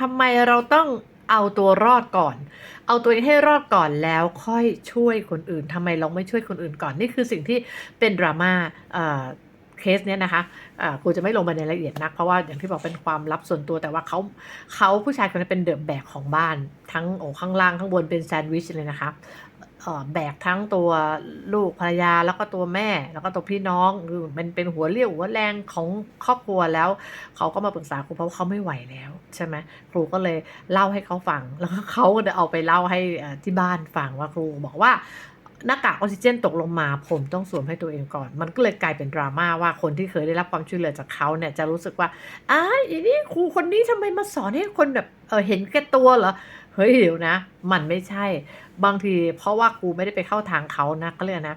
ทำไมเราต้องเอาตัวรอดก่อน เอาตัวเองให้รอดก่อนแล้วค่อยช่วยคนอื่นทำไมเราไม่ช่วยคนอื่นก่อน นี่คือสิ่งที่เป็นดราม่าเอ่อเคสเนี้ยนะคะะครูจะไม่ลงไปในรายละเอียดนัก เพราะว่าอย่างที่บอกเป็นความลับส่วนตัวแต่ว่าเขาเขาผู้ชายคนนี้เป็นเดอะแบกของบ้านทั้งโอ้ข้างล่างข้างบนเป็นแซนด์วิชเลยนะคะ แบกทั้งตัวลูกภรรยาแล้วก็ตัวแม่ แล้วก็ตัวพี่น้องคือมันเป็นหัวเรี่ยวหัวแรงของครอบครัวแล้ว เขาก็มาปรึกษาครูเพราะาเขาไม่ไหวแล้วใช่ไหมครูก็เลยเล่าให้เขาฟัง แล้วก็เขาก็เอาไปเล่าให้ที่บ้านฟังว่าครูบอกว่าหน้ากากออกซิเจนตกลงมาผมต้องสวมให้ตัวเองก่อน มันก็เลยกลายเป็นดราม่าว่าคนที่เคยได้รับความช่วยเหลือจากเขาเนี่ยจะรู้สึกว่าอ้ายอีนี่ครูคนนี้ทำไมมาสอนให้คนแบบเออเห็นแก่ตัวเหรอเฮ้ยเดี๋ยวนะ มันไม่ใช่ บางทีเพราะว่าครูไม่ได้ไปเข้าทางเขานะก็เลยนะ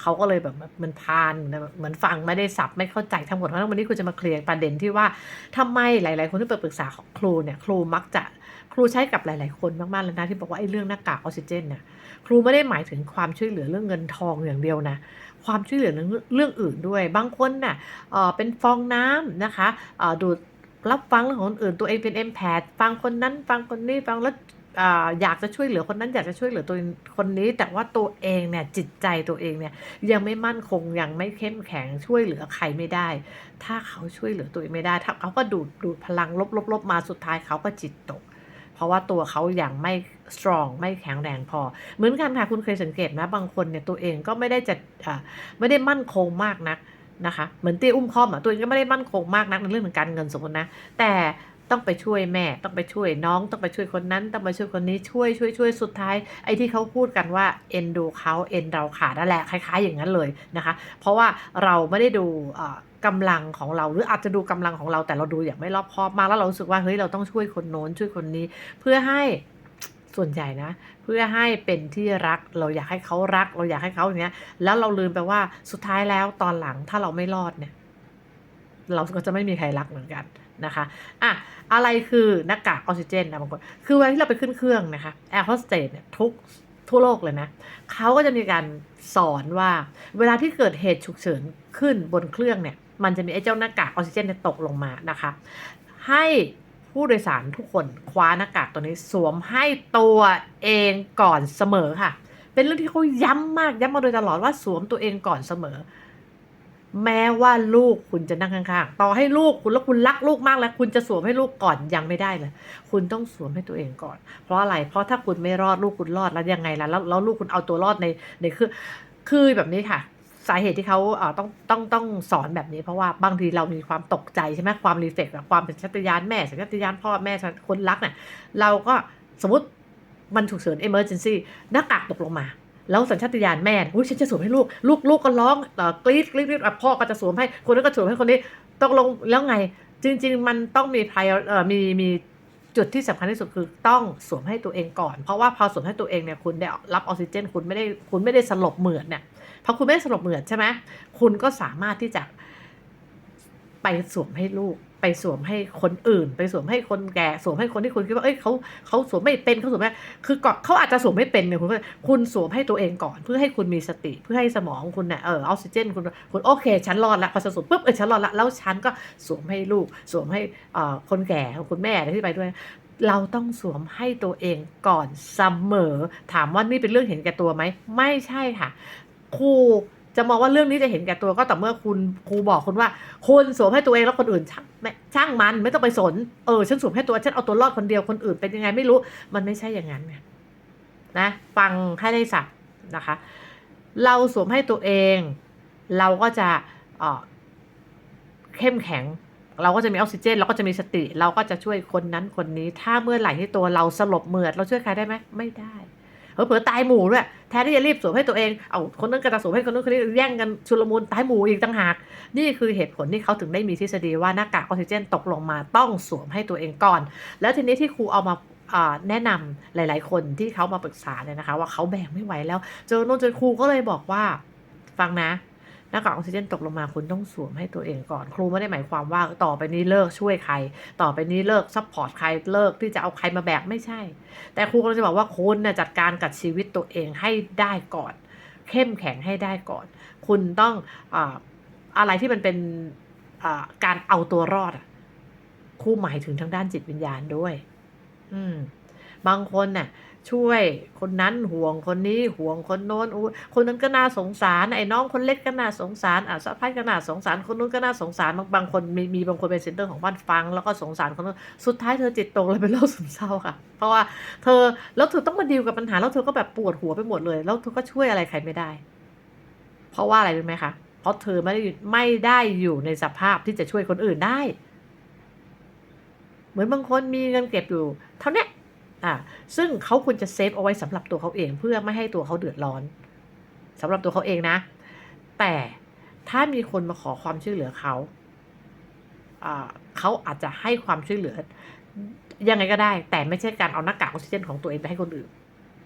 เขาก็เลยแบบมันพานเหมือนฟังไม่ได้สับไม่เข้าใจทั้งหมดเพราะฉะนั้นวันนี้ครูจะมาเคลียร์ประเด็นที่ว่าทำไมหลาย ๆ คนที่ไปปรึกษาของครูเนี่ย ครูมักจะครูใช้กับหลาย ๆ คนมากๆเลยนะที่บอกว่าไอ้เรื่องหน้ากากออกซิเจนเนี่ยครูไม่ได้หมายถึงความช่วยเหลือเรื่องเงินทองอย่างเดียวนะความช่วยเหลือเรื่องเรื่องอื่นด้วย บางคนน่ะเอ่อเป็นฟองน้ำนะคะเออดูดรับฟังเรื่องของคนอื่นตัวเองเป็นเอ็มแพดฟังคนนั้นฟังคนนี้ฟังแล้ว อยากจะช่วยเหลือคนนั้นอยากจะช่วยเหลือตัวคนนี้ แต่ว่าตัวเองเนี่ยจิตใจตัวเองเนี่ยยังไม่มั่นคงยังไม่เข้มแข็งช่วยเหลือใครไม่ได้ ถ้าเขาช่วยเหลือตัวเองไม่ได้ถ้าเขาก็ดูดดูดพลังลบลบลบมาสุดท้ายเขาก็จิตตก เพราะว่าตัวเขาอยังไม่ strong ไม่แข็งแรงพอ เหมือนกันค่ะคุณเคยสังเกตไหมบางคนเนี่ยตัวเองก็ไม่ได้จะไม่ได้มั่นคงมากนักนะคะเหมือนเตี้ยอุ้มคอมอะตัวเองก็ไม่ได้มั่นคงมากนักในเรื่องของการเงินสมมตินะแต่ ต้องไปช่วยแม่ ต้องไปช่วยน้อง ต้องไปช่วยคนนั้น ต้องไปช่วยคนนี้ช่วยช่วยช่วยสุดท้าย ไอ้ที่เขาพูดกันว่าเอ็นดูเขาเอ็นเราขาดนั่นแหละคล้าย ๆ อย่างนั้นเลยนะคะ เพราะว่าเราไม่ได้ดูเอ่อกำลังของเราหรืออาจจะดูกำลังของเราแต่เราดูอย่างไม่รอบคอบมากแล้วเราสึกว่าเฮ้ยเราต้องช่วยคนโน้นช่วยคนนี้ เพื่อให้ส่วนใหญ่นะ เพื่อให้เป็นที่รักเราอยากให้เขารัก เราอยากให้เขาอย่างเงี้ย แล้วเราลืมไปว่าสุดท้ายแล้วตอนหลังถ้าเราไม่รอดเนี่ย เราก็จะไม่มีใครรักเหมือนกัน นะคะอะอะไรคือหน้ากากออกซิเจนนะบางคนคือเวลาที่เราไปขึ้นเครื่องนะคะแอร์โฮสเตสเนี่ยทุกทั่วโลกเลยนะเขาก็จะมีการสอนว่า เวลาที่เกิดเหตุฉุกเฉินขึ้นบนเครื่องเนี่ย มันจะมีไอ้เจ้าหน้ากากออกซิเจนตกลงมานะคะ ให้ผู้โดยสารทุกคนคว้าหน้ากากตัวนี้สวมให้ตัวเองก่อนเสมอค่ะ เป็นเรื่องที่เขาย้ำมากย้ำมาโดยตลอดว่าสวมตัวเองก่อนเสมอ แม้ว่าลูกคุณจะนั่งข้างๆ ต่อให้ลูกคุณแล้วคุณรักลูกมากแล้ว คุณจะสวมให้ลูกก่อนยังไม่ได้เลยคุณต้องสวมให้ตัวเองก่อน เพราะอะไร เพราะถ้าคุณไม่รอดลูกคุณรอดแล้วยังไงล่ะแล้วแล้วลูกคุณเอาตัวรอดในในคือคือแบบนี้ค่ะ สาเหตุที่เขาเอ่อต้องต้องต้องสอนแบบนี้ เพราะว่าบางทีเรามีความตกใจใช่ไหมความรีเฟกแบบความเป็นชัตยานแม่สัญชาตญาณพ่อแม่คนรักเนี่ยเราก็สมมติมันฉุกเฉิน emergency หน้ากากตกลงมา แล้วสัญชาตญาณแม่อุ้ยฉันจะสวมให้ลูก ลูกลูกก็ร้องกรี๊ดกรี๊ดกรี๊ดอะพ่อก็จะสวมให้ คนนั้นก็สวมให้คนนี้ตกลงแล้วไง จริง ๆ มันต้องมี prior เอ่อมีมีจุดที่สำคัญที่สุดคือต้องสวมให้ตัวเองก่อน เพราะว่าพอสวมให้ตัวเองเนี่ยคุณได้รับออกซิเจน คุณไม่ได้คุณไม่ได้สลบเหมือดเนี่ยพอคุณไม่ได้สลบเหมือดใช่ไหมคุณก็สามารถที่จะไปสวมให้ลูก ไปสวมให้คนอื่น ไปสวมให้คนแก่สวมให้คนที่คุณคิดว่าเอ้ยเขาเขาสวมไม่เป็นเขาสวมไม่คือก่อนเขาอาจจะสวมไม่เป็นเนี่ยคุณคุณสวมให้ตัวเองก่อน เพื่อให้คุณมีสติเพื่อให้สมองคุณเนี่ยเออออกซิเจนคุณคุณโอเค ฉันรอดละพอจะสวมปุ๊บเออฉันรอดละแล้วฉันก็สวมให้ลูกสวมให้อ่อคนแก่คุณแม่อะไรที่ไปด้วยเราต้องสวมให้ตัวเองก่อนเสมอ ถามว่านี่เป็นเรื่องเห็นแก่ตัวไหม ไม่ใช่ค่ะ ครู จะมองว่าเรื่องนี้จะเห็นแก่ตัวก็ต่อเมื่อคุณครูบอกคุณว่าคุณสวมให้ตัวเองแล้วคนอื่นช่างม่ช่างมันไม่ต้องไปสนเออฉันสวมให้ตัวฉันเอาตัวรอดคนเดียวคนอื่นเป็นยังไงไม่รู้ มันไม่ใช่อย่างนั้นไงนะฟังให้ได้สับนะคะ เราสวมให้ตัวเอง เราก็จะเออเข้มแข็ง เราก็จะมีออกซิเจน เราก็จะมีสติ เราก็จะช่วยคนนั้นคนนี้ ถ้าเมื่อไหร่ที่ตัวเราสลบเหมือดเราช่วยใครได้ไหมไม่ได้เผลอๆตายหมู่ด้วย แทนที่จะรีบสวมให้ตัวเอง เอาคนนั้นก็จะสวมให้คนนู้นคนนี้แย่งกันชุลมุนตายหมู่อีกต่างหาก นี่คือเหตุผลที่เขาถึงได้มีทฤษฎีว่าหน้ากากออกซิเจนตกลงมาต้องสวมให้ตัวเองก่อน แล้วทีนี้ที่ครูเอามาแนะนำหลาย ๆ คนที่เขามาปรึกษาเนี่ยนะคะ ว่าเขาแบกไม่ไหวแล้ว เจอโน่นเจอครูก็เลยบอกว่า ฟังนะ หน้ากากออกซิเจนตกลงมาคุณต้องสวมให้ตัวเองก่อน ครูไม่ได้หมายความว่าต่อไปนี้เลิกช่วยใคร ต่อไปนี้เลิกซัพพอร์ตใครเลิกที่จะเอาใครมาแบกไม่ใช่ แต่ครูกำลังจะบอกว่าคุณน่ะจัดการกับชีวิตตัวเองให้ได้ก่อน เข้มแข็งให้ได้ก่อน คุณต้องออะไรที่มันเป็นการเอาตัวรอดครูหมายถึงทางด้านจิตวิญญาณด้วย อืมบางคนน่ะ ช่วยคนนั้นห่วงคนนี้ห่วงคนโน้นอู้คนนั้นก็น่าสงสารไอ้น้องคนเล็กก็น่าสงสารอะสะพ้ายก็น่าสงสารคนนู้นก็น่าสงสารบางบางคนมีมีบางคนเป็นเซนเตอร์ของบ้านฟัง แล้วก็สงสารคนนู้นสุดท้ายเธอจิตตกเลยเป็นโรคซึมเศร้าค่ะ เพราะว่าเธอแล้วเธอต้องมาดีลกับปัญหาแล้วเธอก็แบบปวดหัวไปหมดเลย แล้วเธอก็ช่วยอะไรใครไม่ได้ เพราะว่าอะไรรู้ไหมคะเพราะเธอไม่ได้ไม่ได้อยู่ในสภาพที่จะช่วยคนอื่นได้ เหมือนบางคนมีเงินเก็บอยู่ เท่านี้ อ่าซึ่งเขาควรจะเซฟเอาไว้สำหรับตัวเขาเองเพื่อไม่ให้ตัวเขาเดือดร้อนสำหรับตัวเขาเองนะ แต่ถ้ามีคนมาขอความช่วยเหลือเขาเขาอาจจะให้ความช่วยเหลือ ยังไงก็ได้ แต่ไม่ใช่การเอาหน้ากากออกซิเจนของตัวเองไปให้คนอื่น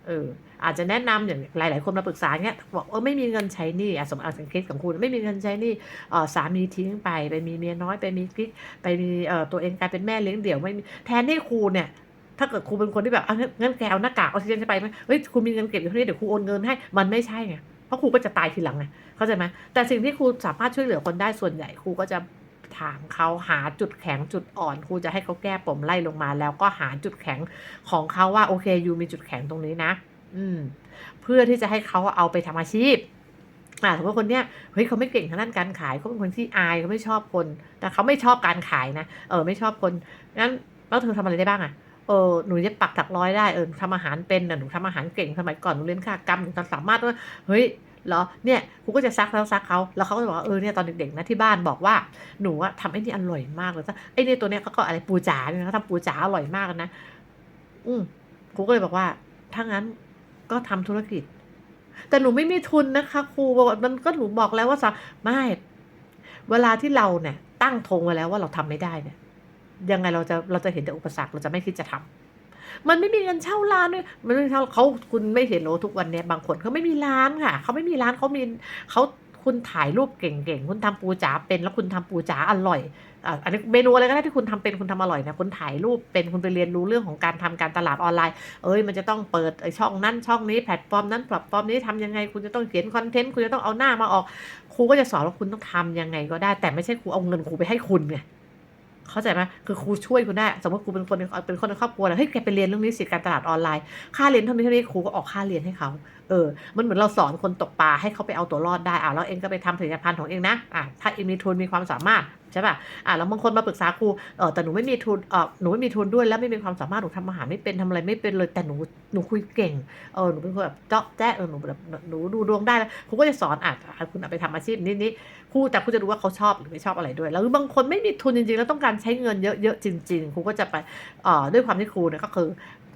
เอออาจจะแนะนำอย่างหลาย ๆ คนมาปรึกษาเงี้ยบอกเออไม่มีเงินใช้นี่อะสมมติเอสังเคสของคุณไม่มีเงินใช้นี่เออสามีทิ้งไปไปมีเมียน้อยไปมีกิ๊กไปมีเออตัวเองกลายเป็นแม่เลี้ยงเดี่ยวไม่มีแทนที่ครูเนี่ย ถ้าเกิดครูเป็นคนที่แบบอะงั้นแกเอาหน้ากากออกซิเจนไปไหมเฮ้ยคุณมีเงินเก็บอยู่เท่านี้เดี๋ยวครูโอนเงินให้มันไม่ใช่ไงเพราะครูก็จะตายทีหลังไงเข้าใจไหมแต่สิ่งที่ครูสามารถช่วยเหลือคนได้ส่วนใหญ่ครูก็จะถามเขาหาจุดแข็งจุดอ่อนครูจะให้เขาแก้ปมไล่ลงมา แล้วก็หาจุดแข็งของเขาว่าโอเคยูมีจุดแข็งตรงนี้นะ อืม เพื่อที่จะให้เขาเอาไปทำอาชีพอ่าสมมติคนเนี้ยเฮ้ยเขาไม่เก่งทางด้านการขายเขาเป็นคนที่อายเขาไม่ชอบคน แต่เขาไม่ชอบการขายนะเออไม่ชอบคนงั้นแล้วเธอทำอะไรได้บ้างอะ เออหนูจะปักถักร้อยได้เออหนูทำอาหารเป็นนะหนูทำอาหารเก่งสมัยก่อนหนูเรียนค่ากรรมหนูสามารถว่าเฮ้ยเหรอเนี่ยครูก็จะซักแล้วซักเขาแล้วเขาก็จะบอกว่าเออเนี่ยตอนเด็กๆนะที่บ้านบอกว่าหนูอะทำไอ้นี่อร่อยมากเลยไอ้เนี่ยตัวเนี้ยเขาก็อะไรปูจ๋าเนี่ยเขาทำปูจ๋าอร่อยมากนะอืมครูก็เลยบอกว่าถ้างั้นก็ทำธุรกิจ แต่หนูไม่มีทุนนะคะครูบอกว่ามันก็หนูบอกแล้วว่าสะไม่เวลาที่เราเนี่ย ตั้งธงไว้แล้วว่าเราทำไม่ได้เนี่ย ยังไงเราจะเราจะเห็นแต่อุปสรรคเราจะไม่คิดจะทำมันไม่มีเงินเช่าร้านด้วยมันไม่เช่าเขาคุณไม่เห็นโลทุกวันเนี้ยบางคนเขาไม่มีร้านค่ะเขาไม่มีร้านเขามีเขาคุณถ่ายรูปเก่งๆ คุณทำปูจ๋าเป็น แล้วคุณทำปูจ๋าอร่อยอันนี้เมนูอะไรก็ได้ที่คุณทำเป็นคุณทำอร่อยนะคุณถ่ายรูปเป็นคุณไปเรียนรู้เรื่องของการทำการตลาดออนไลน์ เอ้ยมันจะต้องเปิดช่องนั้นช่องนี้แพลตฟอร์มนั้นแพลตฟอร์มนี้ทำยังไง คุณจะต้องเขียนคอนเทนต์คุณจะต้องเอาหน้ามาออกครูก็จะสอนว่าคุณต้องทำยังไงก็ได้ แต่ไม่ใช่ครูเอาเงินครูไปให้คุณไง เข้าใจไหมคือครูช่วยคุณได้ สมมติครูเป็นคนเป็นคนในครอบครัวแล้วเฮ้ยแกไปเรียนเรื่องนี้สิการตลาดออนไลน์ ค่าเรียนเท่านี้เท่านี้ครูก็ออกค่าเรียนให้เขาเออ มันเหมือนเราสอนคนตกปลาให้เขาไปเอาตัวรอดได้อ่าแล้วเองก็ไปทำผลิตภัณฑ์ของเองนะอ่าถ้าเองมีทุนมีความสามารถ ช่ป่ะอ่าแล้วบางคนมาปรึกษาครูเออแต่หนูไม่มีทุนเออหนูไม่มีทุนด้วยแล้วไม่มีความสามารถหนูทำอาหารไม่เป็นทำอะไรไม่เป็นเลยแต่หนูหนูคุยเก่งเออหนูเป็นคนแบบเจาะแจ๊ะเออหนูแบบหนูดูดวงได้แล้วครูก็จะสอนอะคุณไปทำอาชีพนี้นี้ครูแต่ครูจะรู้ว่าเขาชอบหรือไม่ชอบอะไรด้วย แล้วบางคนไม่มีทุนจริงๆ แล้วต้องการใช้เงินเยอะๆจริง ๆครูก็จะไปเอ่อด้วยความที่ครูเนี่ยก็คือ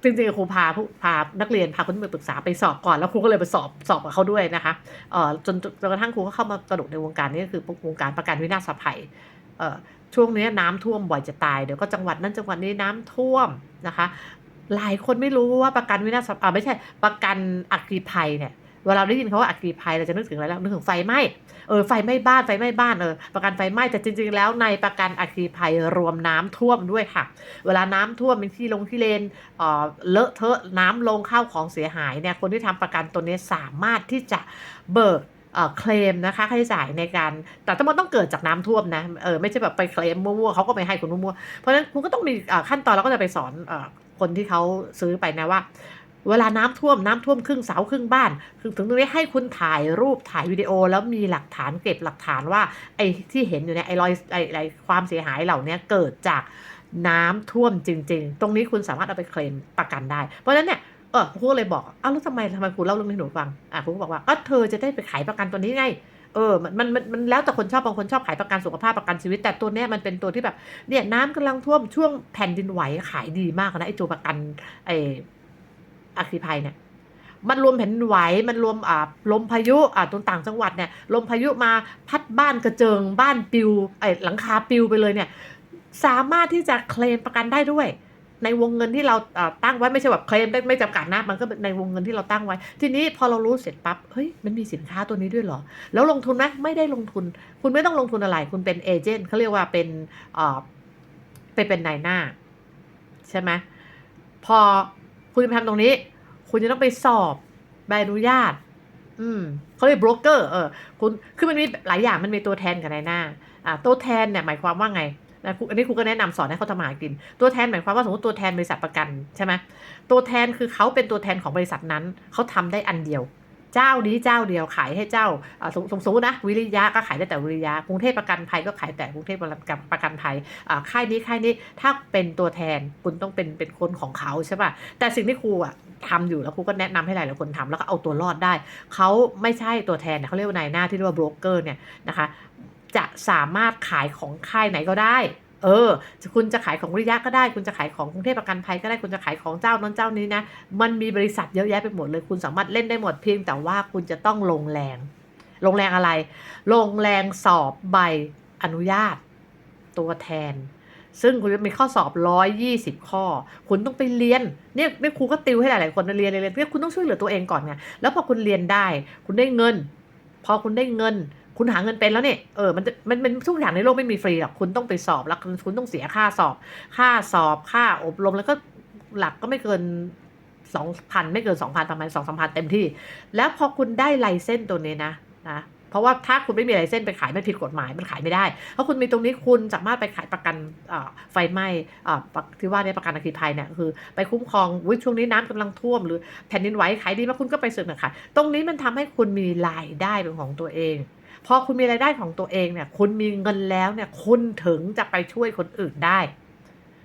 จริงๆครูพาผู้พานักเรียนพาคนที่มาปรึกษาไปสอบก่อนแล้วครูก็เลยไปสอบสอบกับเขาด้วยนะคะเอ่อจนจนกระทั่งครูก็เข้ามากระโดดในวงการนี้ก็คือวงการประกันวินาศภัย ช่วงนี้น้ำท่วมบ่อยจะตายเดี๋ยวก็จังหวัดนั้นจังหวัดนี้น้ำท่วมนะคะ หลายคนไม่รู้ว่าประกันวินาศอ่าไม่ใช่ประกันอัคคีภัยเนี่ยเวลาเราได้ยินเขาว่าอัคคีภัยเราจะนึกถึงอะไรแล้วนึกถึงไฟไหม้เออไฟไหม้บ้านไฟไหม้บ้านเออประกันไฟไหม้แต่จริง ๆ แล้วในประกันอัคคีภัยรวมน้ำท่วมด้วยค่ะ เวลาน้ำท่วมเป็นที่ลงที่เลนเอ่อเลอะเทอะน้ำลงข้าวของเสียหายเนี่ยคนที่ทำประกันตัวนี้สามารถที่จะเบิก เคลมนะคะค่าใช้จ่ายในการ แต่ทั้งหมดต้องเกิดจากน้ำท่วมนะเออไม่ใช่แบบไปเคลมมั่วๆเขาก็ไม่ให้คุณมั่วๆเพราะฉะนั้นคุณก็ต้องมีขั้นตอนเราก็จะไปสอนอคนที่เขาซื้อไปนะว่า เวลาน้ำท่วมน้ำท่วมครึ่งเสาครึ่งบ้านคือถึงตรงนี้ให้คุณถ่ายรูปถ่ายวิดีโอ แล้วมีหลักฐานเก็บหลักฐานว่าไอ้ที่เห็นอยู่เนี่ยไอ้รอยไอ้ไอ้ความเสียหายเหล่านี้เกิดจากน้ำท่วมจริง ๆ ตรงนี้คุณสามารถเอาไปเคลมประกันได้ เพราะฉะนั้นเนี่ย เออครูก็เลยบอกอ้าวแล้วทำไมทำไมครูเล่าเรื่องนี้ให้หนูฟังอะครูก็บอกว่าก็เธอจะได้ไปขายประกันตัวนี้ไงเออมันมันมันมันแล้วแต่คนชอบบางคนชอบขายประกันสุขภาพประกันชีวิต แต่ตัวเนี้ยมันเป็นตัวที่แบบเนี่ยน้ำกำลังท่วมช่วงแผ่นดินไหวขายดีมากนะไอ้ตัวประกันไอ้อัคคีภัยเนี่ยมันรวมแผ่นดินไหว มันรวมอ่าลมพายุอ่าตรงต่างจังหวัดเนี่ยลมพายุมาพัดบ้านกระเจิง บ้านปิวไอ้หลังคาปิวไปเลยเนี่ย สามารถที่จะเคลมประกันได้ด้วย ในวงเงินที่เราตั้งไว้ไม่ใช่แบบเคลมไม่จำกัดนะมันก็ในวงเงินที่เราตั้งไว้ ทีนี้พอเรารู้เสร็จปั๊บเฮ้ยมันมีสินค้าตัวนี้ด้วยเหรอ แล้วลงทุนไหมไม่ได้ลงทุน คุณไม่ต้องลงทุนอะไร คุณเป็นเอเจนต์เขาเรียกว่าเป็นเอ่อไปเป็นนายหน้า ใช่ไหมพอคุณจะทำตรงนี้ คุณจะต้องไปสอบใบอนุญาต อืมเขาเรียกโบรกเกอร์เออคุณคือมันมีหลายอย่างมันมีตัวแทนกับนายหน้าอ่าตัวแทนเนี่ยหมายความว่าไง นะอันนี้ครูก็แนะนำสอนให้เขาทำมาหากิน ตัวแทนหมายความว่าสมมติตัวแทนบริษัทประกันใช่ไหมตัวแทนคือเขาเป็นตัวแทนของบริษัทนั้นเขาทำได้อันเดียว เจ้านี้เจ้าเดียวขายให้เจ้าสมสมสมตินะวิริยะก็ขายได้แต่วิริยะกรุงเทพประกันภัยก็ขายแต่กรุงเทพประกันประกันภัยค่ายนี้ค่ายนี้ถ้าเป็นตัวแทนคุณต้องเป็นเป็นคนของเขาใช่ป่ะแต่สิ่งที่ครูอะทำอยู่แล้วครูก็แนะนำให้หลายๆคนทำแล้วก็เอาตัวรอดได้เขาไม่ใช่ตัวแทนเนี่ยเขาเรียกว่านายหน้าที่เรียกว่าโบรกเกอร์เนี่ยนะคะ จะสามารถขายของค่ายไหนก็ได้ เออ คุณจะขายของวิริยะก็ได้ คุณจะขายของกรุงเทพประกันภัยก็ได้ คุณจะขายของเจ้านั้นเจ้านี้นะ มันมีบริษัทเยอะแยะไปหมดเลย คุณสามารถเล่นได้หมดเพียงแต่ว่าคุณจะต้องลงแรง ลงแรงอะไร ลงแรงสอบใบอนุญาต ตัวแทนซึ่งคุณจะมีข้อสอบ 120 ข้อ คุณต้องไปเรียน เนี่ยเนี่ยครูก็ติวให้หลาย ๆ คนเรียนเรียนเรียนเนี่ยคุณต้องช่วยเหลือตัวเองก่อนไง แล้วพอคุณเรียนได้ คุณได้เงิน พอคุณได้เงิน คุณหาเงินเป็นแล้วเนี่ยเออมันจะมันมันทุกอย่างในโลกไม่มีฟรีหรอกคุณต้องไปสอบแล้วคุณต้องเสียค่าสอบ ค่าสอบค่าอบรมแล้วก็หลักก็ไม่เกินสองพันไม่เกินสองพันประมาณสองสามพันเต็มที่ แล้วพอคุณได้ไลเส้นตัวนี้นะนะเพราะว่าถ้าคุณไม่มีไลเส้นไปขายไม่ผิดกฎหมายมันขายไม่ได้เพราะคุณมีตรงนี้คุณสามารถไปขายประกันไฟไหม้อ่ารที่ว่าเนี่ยประกันอัคคีภัยเนี่ยคือไปคุ้มครองวิช่วงนี้น้ำกำลังท่วมหรือแผ่นดินไหวขายดีมากคุณก็ไปซื้อขายตรงนี้มันทำให้คุณมีรายได้เป็นของตัวเอง พอคุณมีรายได้ของตัวเองเนี่ย คุณมีเงินแล้วเนี่ย คุณถึงจะไปช่วยคนอื่นได้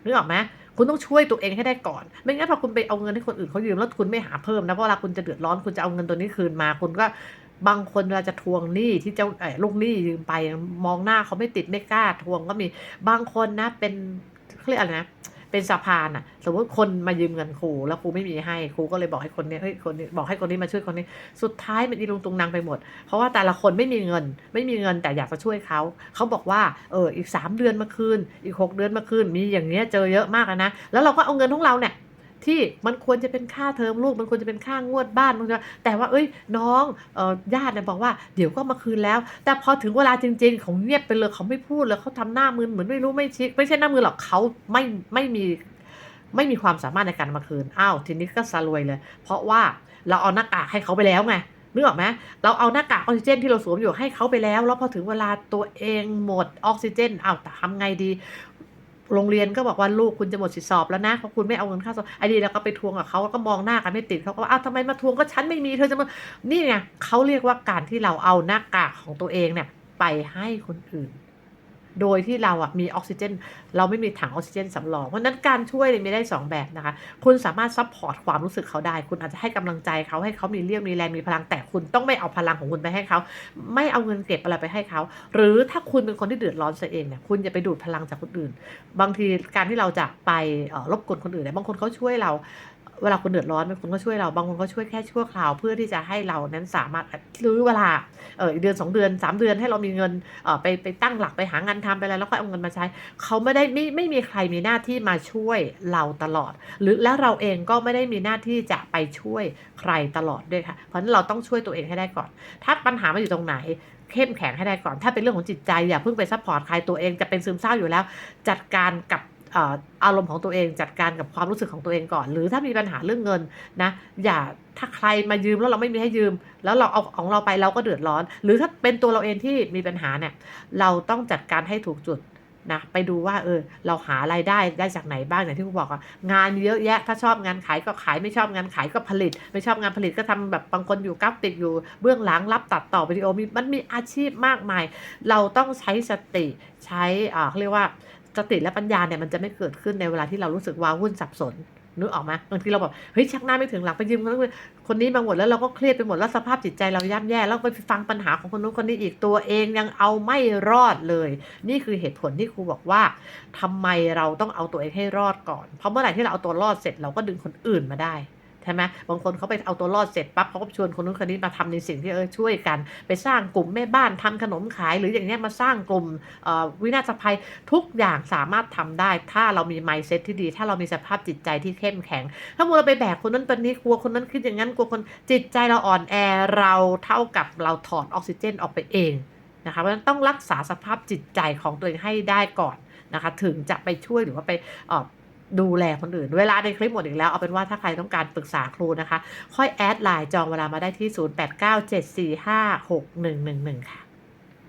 นึกออกไหมคุณต้องช่วยตัวเองให้ได้ก่อน ไม่งั้นพอคุณไปเอาเงินให้คนอื่นเขายืมแล้วคุณไม่หาเพิ่มนะ เพราะเวลาคุณจะเดือดร้อนคุณจะเอาเงินตัวนี้คืนมา คุณก็บางคนเวลาจะทวงหนี้ที่เจ้าเอ่อลูกหนี้ยืมไปมองหน้าเขาไม่ติดไม่กล้าทวงก็มี บางคนนะเป็นเขาเรียกอะไรนะ เป็นสะพานอะสมมติคนมายืมเงินครูแล้วครูไม่มีให้ครูก็เลยบอกให้คนนี้เฮ้ยคนนี้บอกให้คนนี้มาช่วยคนนี้ สุดท้ายมันอีลุงตุงนางไปหมด เพราะว่าแต่ละคนไม่มีเงิน ไม่มีเงินแต่อยากจะช่วยเขาเขาบอกว่าเอออีก 3 เดือนมาคืนอีก 6 เดือนมาคืนมีอย่างเงี้ยเจอเยอะมากนะแล้วเราก็เอาเงินของเราเนี่ย ที่มันควรจะเป็นค่าเทอมลูก มันควรจะเป็นค่างวดบ้านมันจะแต่ว่าเอ้ยน้องออญาติเนี่ยบอกว่าเดี๋ยวก็มาคืนแล้ว แต่พอถึงเวลาจริง ๆ เขาเงียบไปเลยเขาไม่พูดเลยเขาทำหน้ามือเหมือนไม่รู้ไม่ชี้ไม่ใช่หน้ามือหรอกเขาไม่ไม่มีไม่มีความสามารถในการมาคืนอ้าวทีนี้ก็ซะรวยเลย เพราะว่าเราเอาหน้ากากให้เขาไปแล้วไงนึกออกไหมเราเอาหน้ากากออกซิเจนที่เราสวมอยู่ให้เขาไปแล้ว แล้วพอถึงเวลาตัวเองหมดออกซิเจนอ้าวแต่ทำไงดี โรงเรียนก็บอกว่าลูกคุณจะหมดสิทธิสอบแล้วนะเพราะคุณไม่เอาเงินค่าสอบไอ้นี่เราก็ไปทวงกับเขาแล้วก็มองหน้ากันไม่ติดเขาก็ว่าอ้าวทำไมมาทวงก็ฉันไม่มีเธอจะมานี่ไงเขาเรียกว่าการที่เราเอาหน้ากากของตัวเองเนี่ยไปให้คนอื่น โดยที่เราอะมีออกซิเจน เราไม่มีถังออกซิเจนสำรองเพราะนั้นการช่วยเนี่ยมีได้ 2 แบบนะคะ คุณสามารถซัพพอร์ตความรู้สึกเขาได้ คุณอาจจะให้กำลังใจเขาให้เขามีเรี่ยวมีแรงมีพลังแต่คุณต้องไม่เอาพลังของคุณไปให้เขา ไม่เอาเงินเก็บอะไรไปให้เขา หรือถ้าคุณเป็นคนที่เดือดร้อนซะเองเนี่ยคุณอย่าไปดูดพลังจากคนอื่น บางทีการที่เราจะไปรบกวนคนอื่นเนี่ยบางคนเขาช่วยเรา เวลาคุณเดือดร้อนบางคนก็ช่วยเราบางคนก็ช่วยแค่ชั่วคราว เพื่อที่จะให้เรานั้นสามารถรือเวลาเอออีกเดือนสองเดือนสามเดือนให้เรามีเงินเออไปไปตั้งหลักไปหางานทำไปอะไรแล้วก็เอาเงินมาใช้ เขาไม่ได้ไม่ไม่มีใครมีหน้าที่มาช่วยเราตลอด หรือแล้วเราเองก็ไม่ได้มีหน้าที่จะไปช่วยใครตลอดด้วยค่ะ เพราะฉะนั้นเราต้องช่วยตัวเองให้ได้ก่อน ถ้าปัญหามันอยู่ตรงไหนเข้มแข็งให้ได้ก่อน ถ้าเป็นเรื่องของจิตใจอย่าเพิ่งไปซัพพอร์ตใครตัวเองจะเป็นซึมเศร้าอยู่แล้ว จัดการกับ อารมณ์ของตัวเองจัดการกับความรู้สึกของตัวเองก่อน หรือถ้ามีปัญหาเรื่องเงินนะอย่าถ้าใครมายืมแล้วเราไม่มีให้ยืม แล้วเราเอาของเราไปเราก็เดือดร้อน หรือถ้าเป็นตัวเราเองที่มีปัญหาเนี่ยเราต้องจัดการให้ถูกจุดนะไปดูว่าเออเราหารายได้ได้จากไหนบ้างอย่างที่ครูบอกอะงานเยอะแยะถ้าชอบงานขายก็ขายไม่ชอบงานขายก็ผลิต ไม่ชอบงานผลิตก็ทำแบบบางคนอยู่กราฟิกอยู่เบื้องหลังรับตัดต่อวิดีโอมีมันมีอาชีพมากมาย เราต้องใช้สติใช้อ่าเขาเรียกว่า สติและปัญญาเนี่ยมันจะไม่เกิดขึ้นในเวลาที่เรารู้สึกว้าวุ่นสับสนนึกออกไหมบางทีเราแบบเฮ้ยชักหน้าไม่ถึงหลังไปยืมคนนู้นคนนี้มาหมดแล้วเราก็เครียดไปหมดแล้วสภาพจิตใจเราย่ำแย่แล้วไปฟังปัญหาของคนนู้นคนนี้อีกตัวเองยังเอาไม่รอดเลย นี่คือเหตุผลที่ครูบอกว่าทำไมเราต้องเอาตัวเองให้รอดก่อน เพราะเมื่อไหร่ที่เราเอาตัวรอดเสร็จเราก็ดึงคนอื่นมาได้ ใช่ไหมบางคนเขาไปเอาตัวรอดเสร็จปั๊บเขาก็ชวนคนนู้นคนนี้มาทำในสิ่งที่เออช่วยกัน ไปสร้างกลุ่มแม่บ้านทำขนมขาย หรืออย่างเงี้ยมาสร้างกลุ่มวินาศภัยทุกอย่างสามารถทำได้ ถ้าเรามี mindset ที่ดี ถ้าเรามีสภาพจิตใจที่เข้มแข็ง ถ้ามัวเราไปแบกคนนั้นคนนี้กลัวคนนั้นคิดอย่างนั้นกลัวคนจิตใจเราอ่อนแอเราเท่ากับเราถอดออกซิเจนออกไปเองนะคะเพราะฉะนั้นต้องรักษาสภาพจิตใจของตัวเองให้ได้ก่อนนะคะถึงจะไปช่วยหรือว่าไป ดูแลคนอื่น เวลาในคลิปหมดอีกแล้ว เอาเป็นว่าถ้าใครต้องการปรึกษาครูนะคะ ค่อยแอดไลน์จองเวลามาได้ที่ 0897456111 ค่ะ